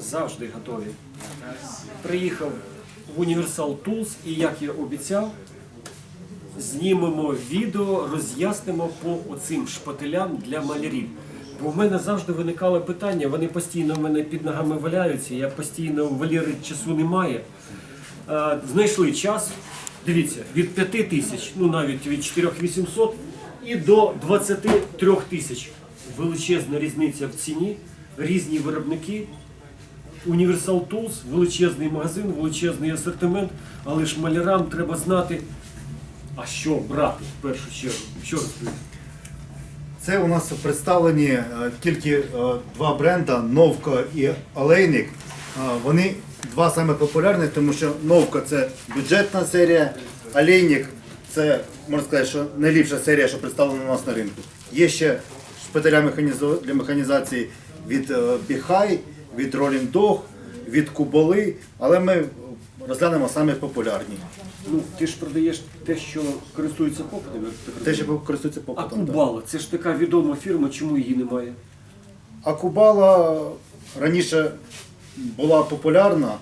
завжди готові. Приїхав в Universal Tools і, як я обіцяв, знімемо відео, роз'яснимо по оцим шпателям для малярів. Бо в мене завжди виникало питання, вони постійно в мене під ногами валяються, я постійно в Валєри часу немає. Е, Знайшли час, дивіться, від 5 тисяч, ну навіть від 4800 і до 23 тисяч. Величезна різниця в ціні, різні виробники. Universal Tools, величезний магазин, величезний асортимент, але ж малярам треба знати, а що брати в першу чергу. Що розповісти? Це у нас представлені е, тільки е, два бренда Новка і Олейник. Е, Вони два саме популярні, тому що Новка це бюджетна серія, Олейник це можна сказати, що найліпша серія, що представлена у нас на ринку. Є ще шпиталя механізо- для механізації від е, Біхай, від Dog, від Куболи, але ми розглянемо саме популярні. Ну, ти ж продаєш те, що користується попитом. Те, що користуються А попитом. так. Кубала, це ж така відома фірма, чому її немає? А Кубала раніше була популярна,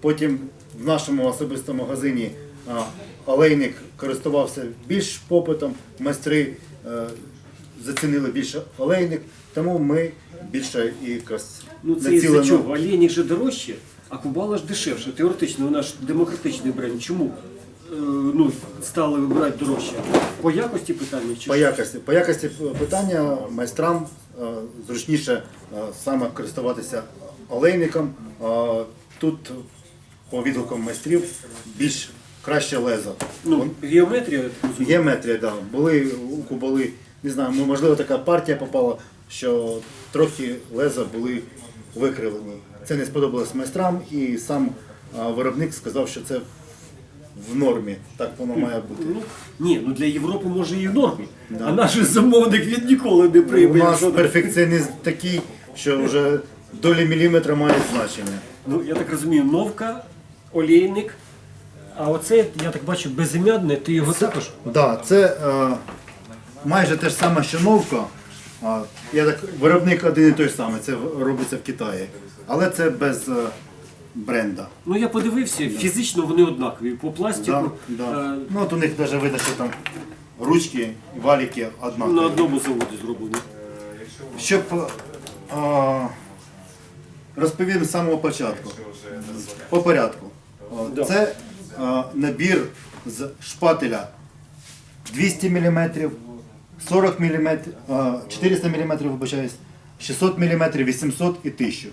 потім в нашому особистому магазині а, олейник користувався більш попитом, майстри е, зацінили більше олейник, тому ми більше і якраз Ну це із-за чого? Олені ж дорожче, а Кубала ж дешевше. Теоретично вона ж демократичний бренд. Чому е, ну, стали вибирати дорожче? По якості питання чи По що? якості. По якості питання майстрам е, зручніше е, саме користуватися олейником. А Тут по відгукам майстрів більш краще лезо. Ну, геометрія, я так розумію. Геометрія, да. Були у були, не знаю, ну, можливо, така партія попала, що трохи леза були викривлені. Це не сподобалось майстрам, і сам а, виробник сказав, що це в нормі. Так воно має бути. Ну, ні, ну для Європи може і в нормі. А наш замовник він ніколи не У нас перфекціонізм такий, що вже долі міліметра мають значення. Ну, я так розумію, новка, олійник. А оце, я так бачу, безім'ядне, ти його також. Да, це е, майже те ж саме, що новка. Я так, виробник один і той самий, це робиться в Китаї. Але це без е, бренда. Ну я подивився, фізично вони однакові. По пластику Да, да. е, Ну от у них навіть видно, що там ручки, валіки на одному заводі зроблені. Щоб е, розповім з самого початку. По порядку. Да. Це е, набір з шпателя 200 мм, 40 мм, е, 400 мм, вибачаюсь, 600 мм, 800 і 1000.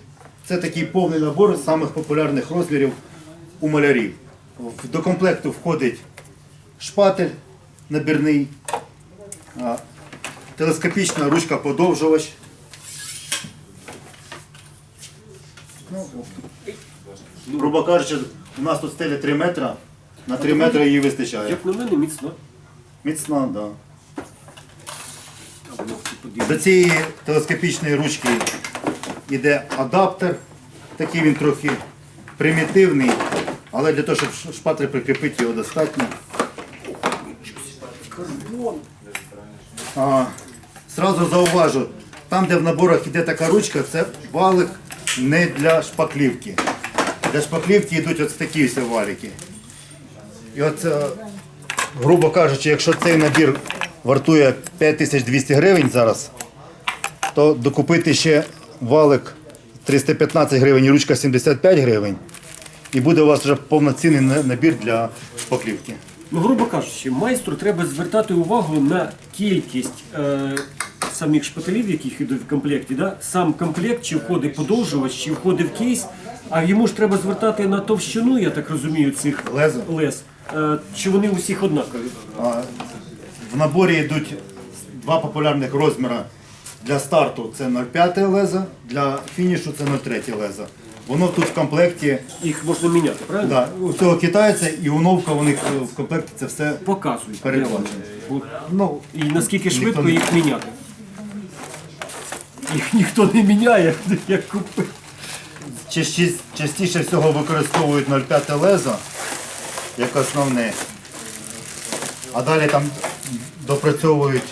Це такий повний набор з самих популярних розмірів у малярів. До комплекту входить шпатель набірний, телескопічна ручка подовжувач. Ну, грубо кажучи, у нас тут стеля 3 метра, на 3 метри її вистачає. Як на мене, міцно. Міцна, так. Да. А воно всі подібне. До цієї телескопічної ручки йде адаптер. Такий він трохи примітивний, але для того, щоб ш- шпатель прикріпити його достатньо. А, Сразу зауважу, там, де в наборах йде така ручка, це валик не для шпаклівки. Для шпаклівки йдуть ось такі ось валики. І от, грубо кажучи, якщо цей набір вартує 5200 гривень зараз, то докупити ще валик 315 гривень і ручка 75 гривень. І буде у вас вже повноцінний набір для шпаклівки. Ну, грубо кажучи, майстру треба звертати увагу на кількість е, самих шпателів, яких йдуть в комплекті. Да? Сам комплект, чи входить подовжувач, чи входить в кейс. А йому ж треба звертати на товщину, я так розумію, цих Лезо? лез. Е, чи вони усіх однакові? А, В наборі йдуть два популярних розміри. Для старту це 0,5 лезо, для фінішу це 0,3 лезо. Воно тут в комплекті, Їх можна міняти, правильно? да, у цього китайця і у новка у них в комплекті це все. Показують. Перекладено. Ну, І наскільки швидко не- їх міняти. Їх ніхто не міняє, як купив. часті- частіше всього використовують 0,5 лезо як основне. А далі там допрацьовують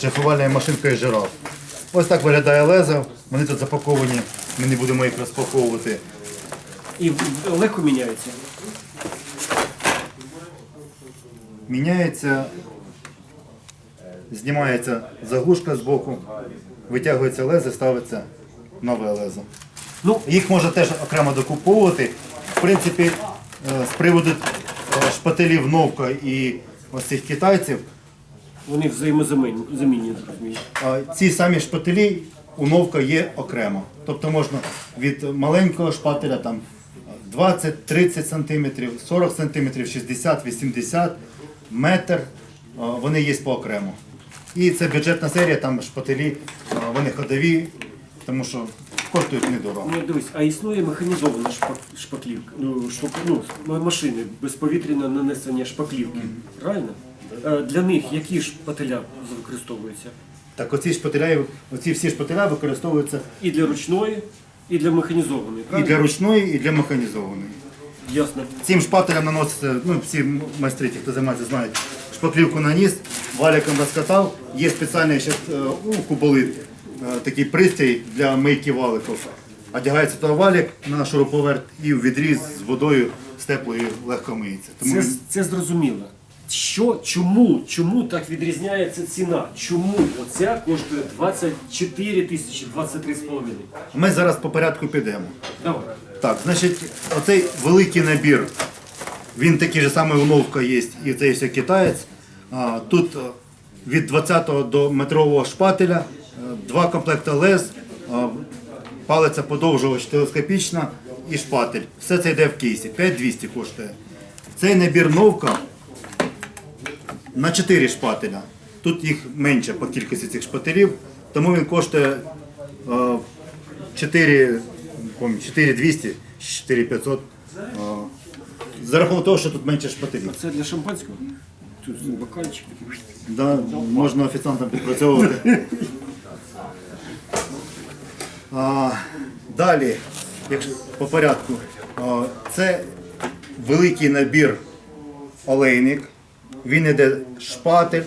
шифрувальною машинкою жираф. Ось так виглядає лезо. Вони тут запаковані, ми не будемо їх розпаковувати. І легко міняється. Міняється, знімається заглушка з боку, витягується лезо, ставиться нове лезо. Ну, Їх можна теж окремо докуповувати. В принципі, е, з приводу е, шпателів Новка і ось цих китайців, вони взаємозамінні, зрозумію. Ці самі шпателі у Новка є окремо. Тобто можна від маленького шпателя там 20-30 см, 40 см, 60, 80, метр. Вони є по окремо. І це бюджетна серія, там шпателі, вони ходові, тому що коштують недорого. Ну, дивись, а існує механізована шпаклівка, ну, шпак, ну, машини, безповітряне нанесення шпаклівки. Правильно? Е, Для них які шпателя використовуються? Так оці шпателя, оці всі шпателя використовуються І для ручної, і для механізованої. і для ручної, і для механізованої. Ясно. Цим шпателем наноситься, ну всі майстри, ті, хто займається, знають, шпаклівку наніс, валіком розкатав. Є спеціальний ще у куболит, е, такий пристрій для мийки валиків. Одягається туди валік на шуруповерт і в відріз з водою з теплою легко миється. Тому Це, це зрозуміло. Що, чому, чому так відрізняється ціна? Чому оця коштує 24 тисячі, 23,5? ми зараз по порядку підемо. Давай. Так, значить, оцей великий набір, він такий же самий у Новка є, і цей все китаєць. А, Тут е, від 20 до метрового шпателя, е, два комплекти лез, е, палиця подовжувач телескопічна і шпатель. Все це йде в кейсі. 5200 коштує. Цей набір Новка на 4 шпателя. Тут їх менше по кількості цих шпателів, тому він коштує е, 4, не пам'ятаю, 4200, 4500. е, За рахунок того, що тут менше шпателів. Це для шампанського? Тут бокальчик. Да, можна офіціантом підпрацьовувати. А, далі, якщо по порядку, а, це великий набір олейник. Він йде шпатель,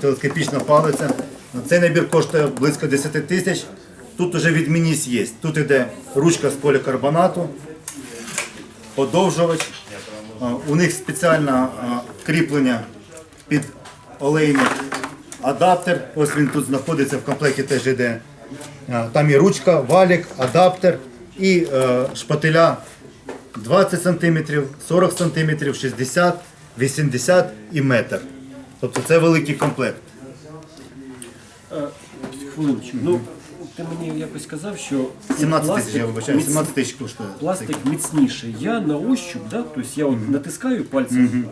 телескопічна палиця. Цей набір коштує близько 10 тисяч. Тут вже відмінність є. Тут йде ручка з полікарбонату, подовжувач. У них спеціальне кріплення під олейник. Адаптер, ось він тут знаходиться в комплекті теж йде. Там і ручка, валік, адаптер і е, шпателя 20 см, 40 см, 60, 80 і метр. Тобто це великий комплект. Е, Хвилиночку. Ну, ти мені якось казав, що 17 тисяч, я вибачаю, 17 тисяч коштує. Пластик міцніший. Я на ощуп, да? тобто я от натискаю пальцем,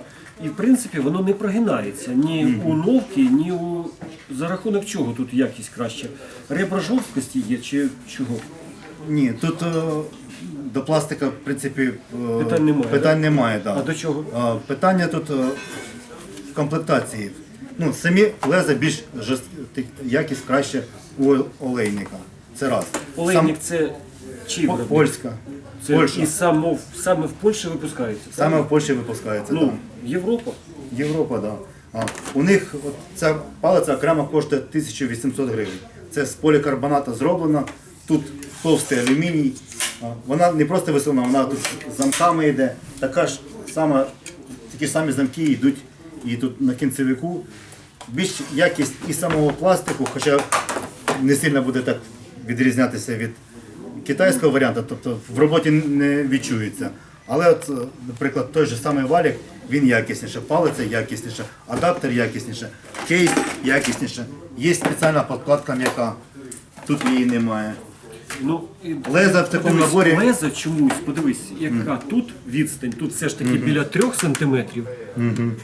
і в принципі воно не прогинається ні у новки, ні у. За рахунок чого тут якість краще? Ребра жорсткості є чи чого? Ні, тут е, до пластика, в принципі, е, Питань немає, Питань немає да. А до чого? А, Питання тут в комплектації. Ну, самі леза більш жорст... якість краще у олейника. Це раз. Олейник це чий Сам... Польська. Це Польща. І саме, в- саме в Польщі випускається. Саме в Польщі випускається. ну, Європа. Європа, так. Да. А, у них от, ця палиця окремо коштує 1800 гривень. Це з полікарбоната зроблено. Тут товстий алюміній. А, Вона не просто висувна, вона тут з замками йде. Така ж сама, такі ж самі замки йдуть і тут на кінцевику. Більш якість і самого пластику, хоча не сильно буде так відрізнятися від китайського варіанту, тобто в роботі не відчується. Але, от, е, наприклад, той же самий валік, він якісніше, палиця якісніше, адаптер якісніше, кейс якісніше. Є спеціальна подкладка м'яка, тут її немає. Ну, Леза в такому подивись, наборі. Леза чомусь, подивись, яка тут відстань, тут все ж таки біля трьох сантиметрів,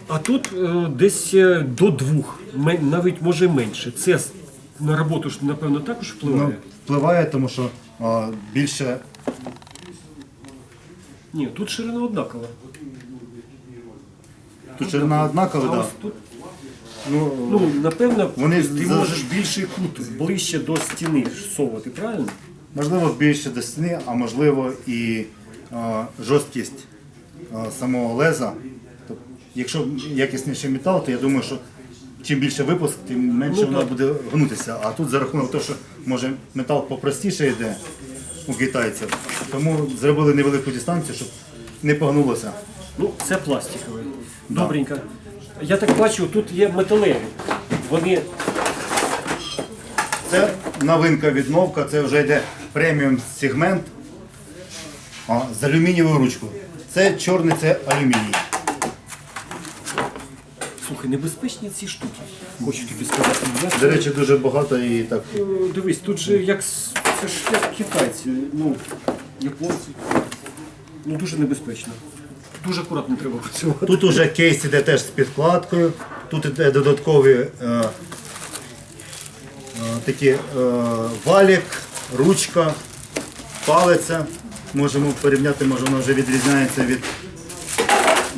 а тут е, десь е, до двох, навіть може менше. Це с- на роботу ж напевно також впливає. Ну, впливає, тому що а, більше Ні, тут ширина однакова. тут ширина однакова, А да. ось тут, ну, ну напевно, Вони ти за- можеш більший кут ближче до стіни совати, правильно? Можливо більше до стіни, а можливо і а, жорсткість а, самого леза. Тобто, якщо якісніший метал, то я думаю, що чим більше випуск, тим менше Ну, воно буде гнутися. А тут за рахунок того, що може метал попростіше йде, у китайців. Тому зробили невелику дистанцію, щоб не погнулося. Ну, це пластикове. Добренько. Я так бачу, тут є металеві. Вони Це новинка відновка, це вже йде преміум сегмент а, з алюмінієвою ручкою. Це чорний, це алюміній. слухай, небезпечні ці штуки. Хочу тобі сказати. Я До речі, дуже багато і так. Е, Дивись, тут же як с- це ж як китайці, ну, японці. Ну дуже небезпечно. Дуже акуратно треба працювати. Тут уже кейс іде теж з підкладкою, тут іде додаткові е, е, такі е, валік, ручка, палиця. Можемо порівняти, може вона вже відрізняється від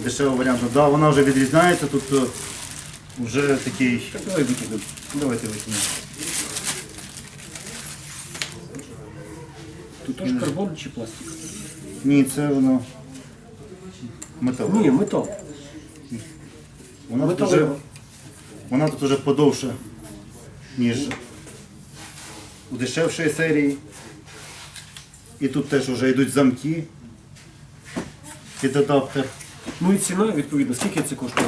дешевого варіанту. Да, вона вже відрізняється, тут е, вже такий. Давай. Давайте викинемо. Тут теж карбон чи пластик? Ні, це воно метал. Ні, метал. Вона тут, вже, вона тут вже подовше, ніж у дешевшій серії. І тут теж вже йдуть замки під адаптер. Ну і ціна, відповідно, скільки це коштує?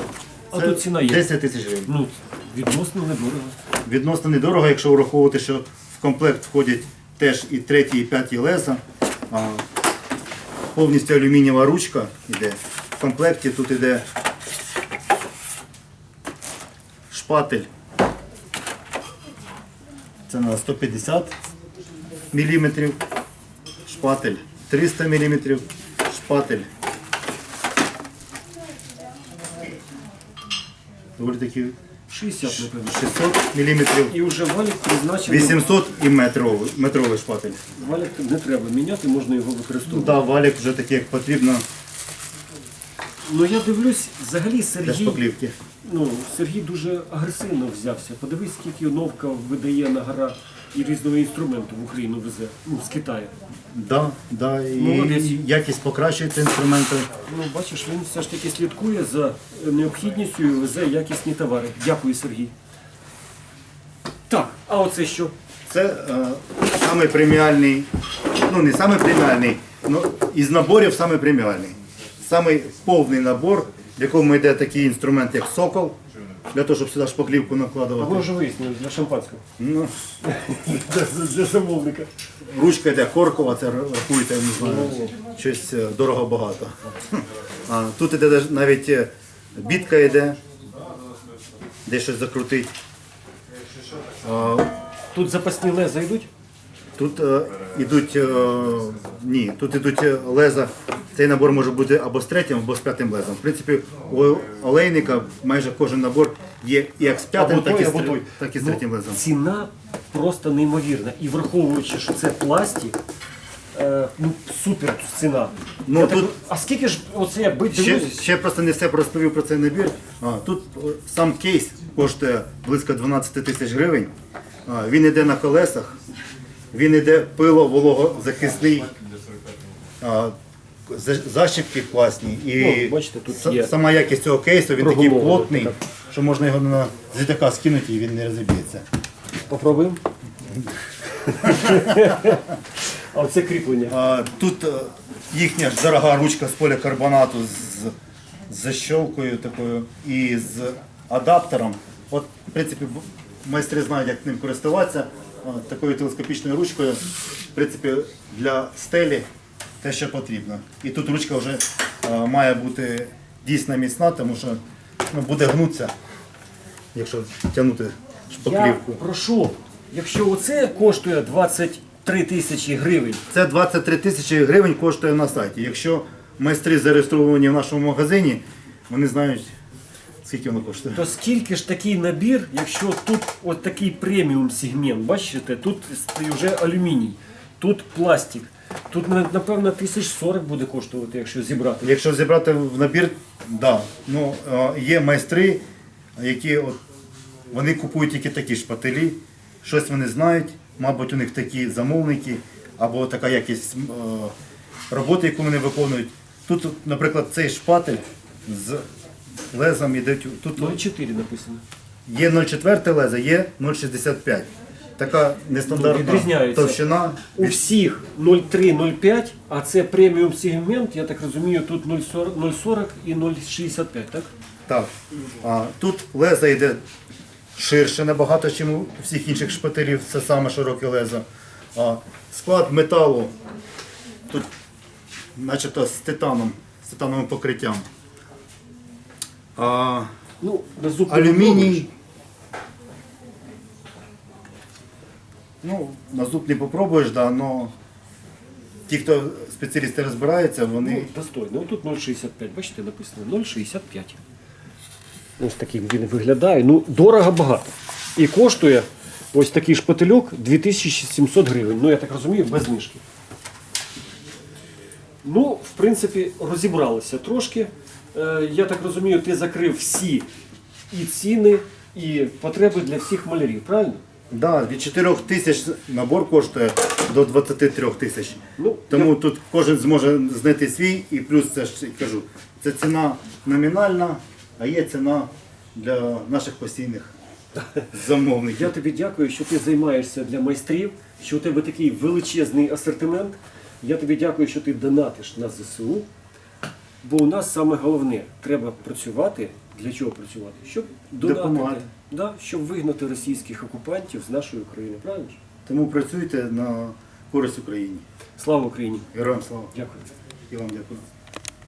А Це тут ціна є. 10 тисяч гривень. Ну, відносно недорого. Відносно недорого, якщо враховувати, що в комплект входять теж і треті, і п'яті леза. А, повністю алюмінієва ручка йде. В комплекті тут йде шпатель. Це на 150 мм, шпатель 300 мм, шпатель. Доволі такі 60, напевно. 600 мм. І вже валік призначений. 800 і метровий, метровий шпатель. Валік не треба міняти, можна його Ну використовувати. да, валік вже такий, як потрібно Ну я дивлюсь, взагалі Сергій, ну, Сергій дуже агресивно взявся. Подивись, скільки новка видає на гора і різного інструменту в Україну везе, ну, з Китаю. Да, да, і Молодець. якість покращується інструменти. Ну, бачиш, він все ж таки слідкує за необхідністю і везе якісні товари. Дякую, Сергій. Так, а оце що? Це е, самий преміальний, ну не самий преміальний, але із наборів самий преміальний. Самий повний набор, в якому йде такий інструмент, як сокол, для того, щоб сюди шпаклівку накладувати. вже вияснили для шампанського. Ну, Для, замовника. Ручка йде коркова, це рахується, я не знаю, щось е, дорого багато. А, тут іде даже навіть е, бітка йде, де щось закрутить. А, Тут запасні леза йдуть. Тут е, ідуть, е, ні, тут ідуть е, леза. Цей набор може бути або з третім, або з п'ятим лезом. В принципі, у олейника майже кожен набор є як з п'ятим, так, і з, тр- так і з третім Ну, лезом. Ціна просто неймовірна. І враховуючи, що це пластик, е, ну супер ціна. Ну, Я тут- так, а скільки ж оце я Ще, дивлюсь? ще просто не все розповів про цей набір. А, тут е, сам кейс коштує близько 12 тисяч гривень. А, він йде на колесах, він йде пило вологозахисний. А, за- защіпки класні. І Ну, бачите, тут са- є сама якість цього кейсу, він такий плотний, так. що можна його на з літака скинути і він не розіб'ється. Попробуємо. а оце кріплення. А, тут е, їхня ж дорога ручка з полікарбонату з, з защолкою такою і з адаптером. От, в принципі, б- майстри знають, як ним користуватися. Такою телескопічною ручкою, в принципі, для стелі те, що потрібно. І тут ручка вже е, має бути дійсно міцна, тому що ну, буде гнутися, якщо тягнути Я прошу, якщо оце коштує 23 тисячі гривень, Це 23 тисячі гривень коштує на сайті. Якщо майстри зареєстровані в нашому магазині, вони знають, скільки воно коштує. то скільки ж такий набір, якщо тут от такий преміум сегмент, бачите, тут вже алюміній, тут пластик, тут напевно тисяч 40 буде коштувати, якщо зібрати. Якщо зібрати в набір, да, ну, е, є майстри, які от, вони купують тільки такі шпателі, щось вони знають, мабуть, у них такі замовники, або така якість е, роботи, яку вони виконують. Тут, наприклад, цей шпатель з лезом іде. Тут 0,4 написано. Є 0,4 леза, є 0,65. така нестандартна Відрізняється. товщина. У всіх 0,3-0,5, а це преміум сегмент, я так розумію, тут 0,40 0,40 і 0,65, так? Так. А, тут лезо йде ширше набагато, ніж у всіх інших шпателів. Це саме широке лезо. А, склад металу тут начебто з титаном, з титановим покриттям. А, Ну, на зуб алюміній. Ну, на зуб не попробуєш, да, но ті, хто спеціалісти розбираються, вони. Ну, достойно. Ну тут 0,65, бачите, написано 0,65. Ось таким він виглядає. Ну, дорого багато. І коштує ось такий шпательок 2700 гривень. Ну, я так розумію, без знижки. Ну, в принципі, розібралися трошки. Е, я так розумію, ти закрив всі і ціни, і потреби для всіх малярів, правильно? Да, від 4 тисяч набор коштує до 23 тисяч. Ну, Тому тут кожен зможе знайти свій і плюс це ж кажу, це ціна номінальна, а є ціна для наших постійних замовників. Я тобі дякую, що ти займаєшся для майстрів, що у тебе такий величезний асортимент. Я тобі дякую, що ти донатиш на ЗСУ. Бо у нас саме головне треба працювати. Для чого працювати? Щоб донатити, да? щоб вигнати російських окупантів з нашої України. Правильно ж? Тому працюйте на користь Україні. Слава Україні! Героям слава. Дякую. І вам дякую.